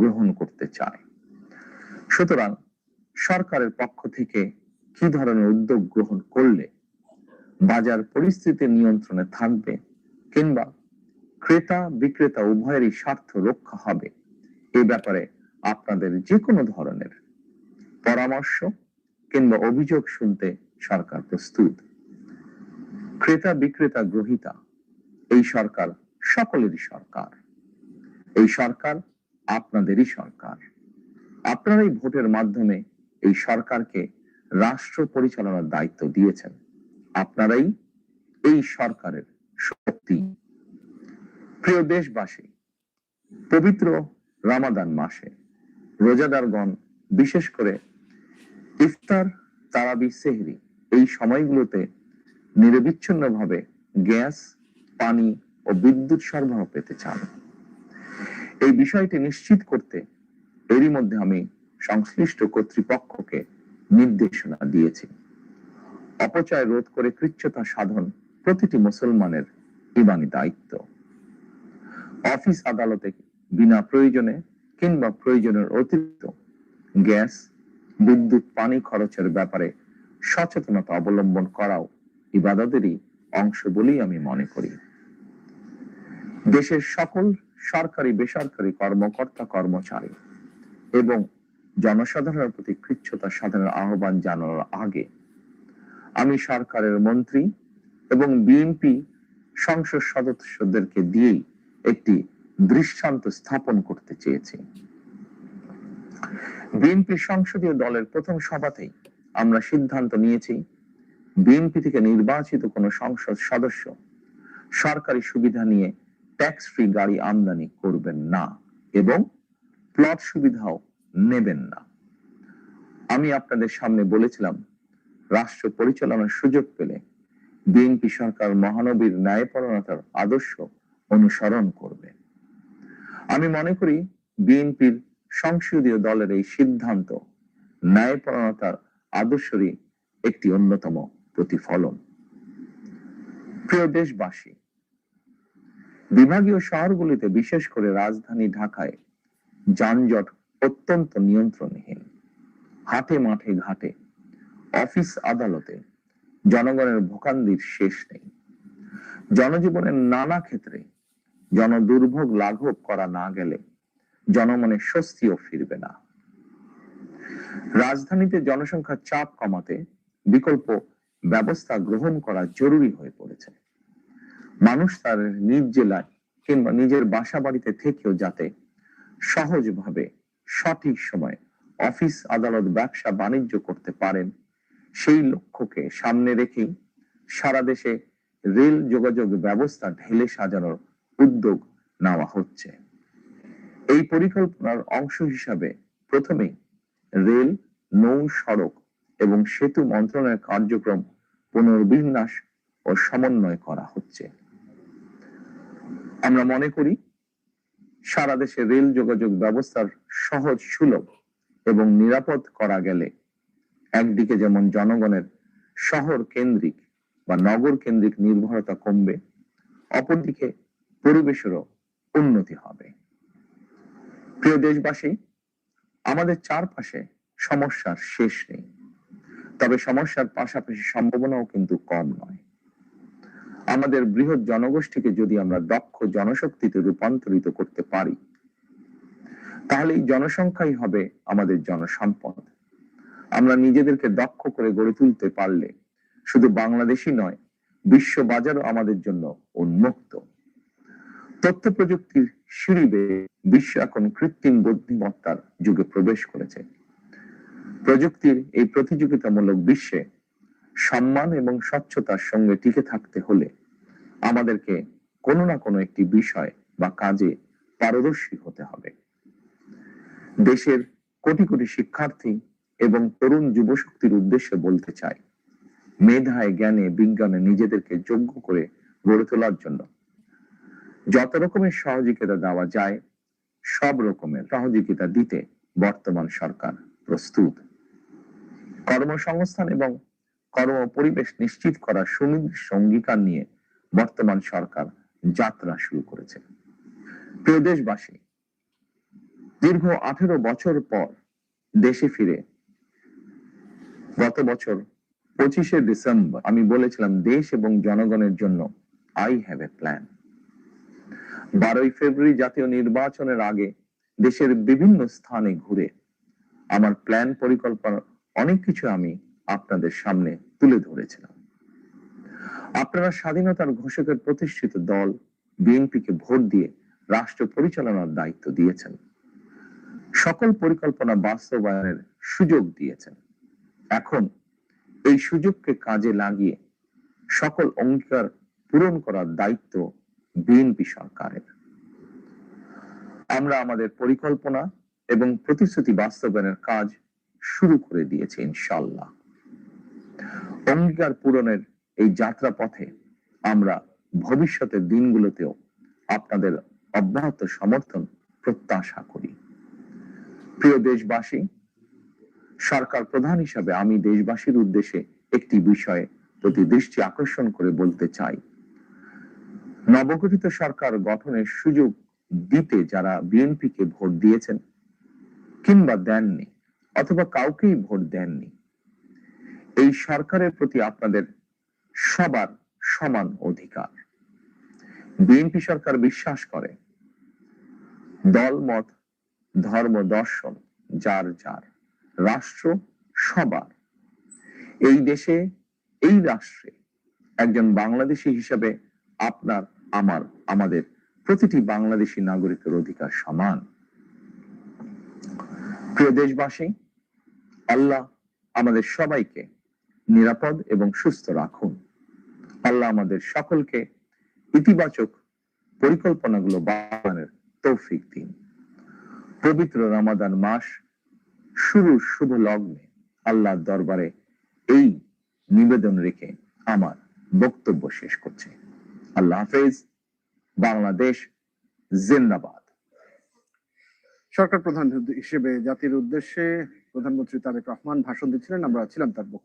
গ্রহণ করতে চায়। সুতরাং সরকারের পক্ষ থেকে কি ধরনের উদ্যোগ গ্রহণ করলে বাজার পরিস্থিতি নিয়ন্ত্রণে থাকবে কিংবা ক্রেতা বিক্রেতা উভয়েরই স্বার্থ রক্ষা হবে, এ ব্যাপারে আপনাদের যে কোনো ধরনের পরামর্শ কিংবা অভিযোগ শুনতে সরকার প্রস্তুত। ক্রেতা বিক্রেতা গ্রহিতা, এই সরকার সকলেরই সরকার। এই সরকার আপনাদেরই সরকার। আপনারাই ভোটের মাধ্যমে এই সরকারকে রাষ্ট্র পরিচালনার দায়িত্ব দিয়েছেন। আপনারাই এই সরকারের শক্তি। প্রিয় দেশবাসী, পবিত্র রামাদান মাসে রোজাদারগণ, বিশেষ করে ইফতার, তারাবি, সেহরি এই সময়গুলোতে নিরবিচ্ছিন্নভাবে গ্যাস, পানি ও বিদ্যুৎ সরবরাহ পেতে চান। এই বিষয়টি নিশ্চিত করতে এরই মধ্যে আমি সংশ্লিষ্ট কর্তৃপক্ষকে নির্দেশনা দিয়েছি। অপচয় রোধ করে কৃচ্ছতা সাধন প্রতিটি মুসলমানের ইমানি দায়িত্ব। অফিস আদালতে বিনা প্রয়োজনে কিংবা প্রয়োজনের অতিরিক্ত গ্যাস, বিদ্যুৎ, পানি খরচের ব্যাপারে সচেতনতা অবলম্বন করাও ইবাদতেরই অংশ বলেই আমি মনে করি। দেশের সকল সরকারি, বেসরকারি কর্মকর্তা, কর্মচারী এবং জনসাধারণের প্রতি কৃচ্ছতা সাধনের আহ্বান জানানোর আগে আমি সরকারের মন্ত্রী এবং বিএনপি সংসদ সদস্যদেরকে দিয়েই একটি দৃষ্টান্ত স্থাপন করতে চেয়েছি। বিএনপি সংসদীয় দলের প্রথম সভাতেই আমরা সিদ্ধান্ত নিয়েছি বিএনপি থেকে নির্বাচিত কোন সংসদ সদস্য সরকারি সুবিধা নিয়ে ট্যাক্স ফ্রি গাড়ি আমদানি করবেন না এবং প্লট সুবিধাও নেবেন না। আমি আপনাদের সামনে বলেছিলাম, রাষ্ট্র পরিচালনার সুযোগ পেলে বিএনপি সরকার মহানবীর ন্যায়পরণতার আদর্শ অনুসরণ করবে। আমি মনে করি বিএনপির সংসদীয় দলের এই সিদ্ধান্ত ন্যায়পরণতার আদর্শরই একটি অন্যতম প্রতিফলন। প্রিয় দেশবাসী বিভাগীয় শহরগুলিতে, বিশেষ করে রাজধানী ঢাকায়, যানজট অত্যন্ত নিয়ন্ত্রণহীন। হাটে মাঠে ঘাটে, অফিস আদালতে জনগণের ভোকান্দির শেষ নেই। জনজীবনের নানা ক্ষেত্রে জনদুর্ভোগ লাঘব করা না গেলে জনমনে স্বস্তিও ফিরবে না। রাজধানীতে জনসংখ্যার চাপ কমাতে বিকল্প ব্যবস্থা গ্রহণ করা জরুরি হয়ে পড়েছে। মানুষ তার নিজ জেলায় কিংবা নিজের বাসা বাড়িতে থেকেও যাতে সহজভাবে, সঠিক সময় অফিস, আদালত, ব্যবসা, বাণিজ্য করতে পারেন, সেই লক্ষ্যকে সামনে রেখেই সারা দেশে রেল যোগাযোগ ব্যবস্থা ঢেলে সাজানোর উদ্যোগ নেওয়া হচ্ছে। এই পরিকল্পনার অংশ হিসাবে প্রথমেই রেল, নৌ সড়ক এবং সেতু মন্ত্রণালয়ের কার্যক্রম পুনর্বিন্যাস ও সমন্বয় করা হচ্ছে। আমরা মনে করি সারা দেশে রেল যোগাযোগ ব্যবস্থার সহজ সুলভ এবং নিরাপদ করা গেলে একদিকে যেমন জনগণের শহর কেন্দ্রিক বা নগর কেন্দ্রিক নির্ভরতা কমবে, অপরদিকে পরিবেশেরও উন্নতি হবে। প্রিয় দেশবাসী, আমাদের চারপাশে সমস্যার শেষ নেই, তবে সমস্যার পাশাপাশি সম্ভাবনাও কিন্তু কম নয়। আমাদের বৃহৎ জনগোষ্ঠীকে যদি আমরা দক্ষ জনশক্তিতে রূপান্তরিত করতে পারি তাহলে এই জনসংখ্যাই হবে আমাদের জনসম্পদ। আমরা নিজেদেরকে দক্ষ করে গড়ে তুলতে পারলে শুধু বাংলাদেশই নয় বিশ্ব বাজারও আমাদের জন্য উন্মুক্ত। তথ্য প্রযুক্তির সিঁড়ি বেয়ে বিশ্ব এখন কৃত্রিম বুদ্ধিমত্তার যুগে প্রবেশ করেছে। প্রযুক্তির এই প্রতিযোগিতামূলক বিশ্বে সম্মান এবং স্বচ্ছতার সঙ্গে টিকে থাকতে হলে আমাদেরকে কোনো না কোনো একটি বিষয় বা কাজে পারদর্শী হতে হবে। দেশের কোটি কোটি শিক্ষার্থী এবং তরুণ যুবশক্তির উদ্দেশ্যে বলতে চাই, মেধায়, জ্ঞানে, বিজ্ঞানে নিজেদেরকে যোগ্য করে গড়ে তোলার জন্য। যত রকমের সহযোগিতা দেওয়া যায়, সব রকমের সহযোগিতা দিতে বর্তমান সরকার প্রস্তুত। কর্মসংস্থান এবং কর্ম পরিবেশ নিশ্চিত করার সুনির্দিষ্ট অঙ্গীকার নিয়ে বর্তমান সরকার যাত্রা শুরু করেছে। প্রিয় দেশবাসী, দীর্ঘ আঠেরো বছর পর দেশে ফিরে গত বছর পঁচিশে ডিসেম্বর আমি বলেছিলাম, দেশ এবং জনগণের জন্য আই হ্যাভ এ প্ল্যান বারোই ফেব্রুয়ারি জাতীয় নির্বাচনের আগে দেশের বিভিন্ন স্থানে ঘুরে আমার প্ল্যান পরিকল্পনা অনেক কিছু আমি আপনাদের সামনে তুলে ধরেছিলাম। আপনারা স্বাধীনতার ঘোষকের প্রতিষ্ঠিত দল, বিএনপিকে ভোট দিয়ে রাষ্ট্র পরিচালনার দায়িত্ব দিয়েছেন। সকল পরিকল্পনা বাস্তবায়নের সুযোগ দিয়েছেন। এখন এই সুযোগকে কাজে লাগিয়ে সকল অঙ্গীকার পূরণ করার দায়িত্ব বিএনপি সরকারের। আমরা আমাদের পরিকল্পনা এবং প্রতিশ্রুতি বাস্তবায়নের কাজ শুরু করে দিয়েছি ইনশাল্লাহ অঙ্গীকার পূরণের এই যাত্রা পথে আমরা ভবিষ্যতের দিনগুলোতেও আপনাদের অব্যাহত সমর্থন, প্রত্যাশা করি। প্রিয় দেশবাসী, সরকার প্রধান হিসাবে আমি দেশবাসীর উদ্দেশ্যে একটি বিষয়ে প্রতি দৃষ্টি আকর্ষণ করে বলতে চাই। নবগঠিত সরকার গঠনের সুযোগ দিতে যারা বিএনপিকে ভোট দিয়েছেন কিংবা দেননি অথবা কাউকেই ভোট দেননি, এই সরকারের প্রতি আপনাদের সবার সমান অধিকার। বিএনপি সরকার বিশ্বাস করে, দল, মত, ধর্ম, দর্শন, যার যার, রাষ্ট্র সবার। এই দেশে, এই রাষ্ট্রে একজন বাংলাদেশী হিসাবে আপনার, আমার, আমাদের প্রতিটি বাংলাদেশী নাগরিকের অধিকার সমান। প্রিয় দেশবাসী, আল্লাহ আমাদের সবাইকে নিরাপদ এবং সুস্থ রাখুন। আল্লাহ আমাদের সকলকে ইতিবাচক পরিকল্পনাগুলো বানানোর তৌফিক দিন। পবিত্র রমাদান মাস শুরু শুভ লগ্নে আল্লাহর দরবারে এই নিবেদন রেখে আমার বক্তব্য শেষ করছে। আল্লাহ হাফেজ, বাংলাদেশ জিন্দাবাদ। সরকার প্রধান হিসেবে জাতির উদ্দেশ্যে প্রধানমন্ত্রী তারেক রহমান ভাষণ দিচ্ছিলেন, আমরা ছিলাম তার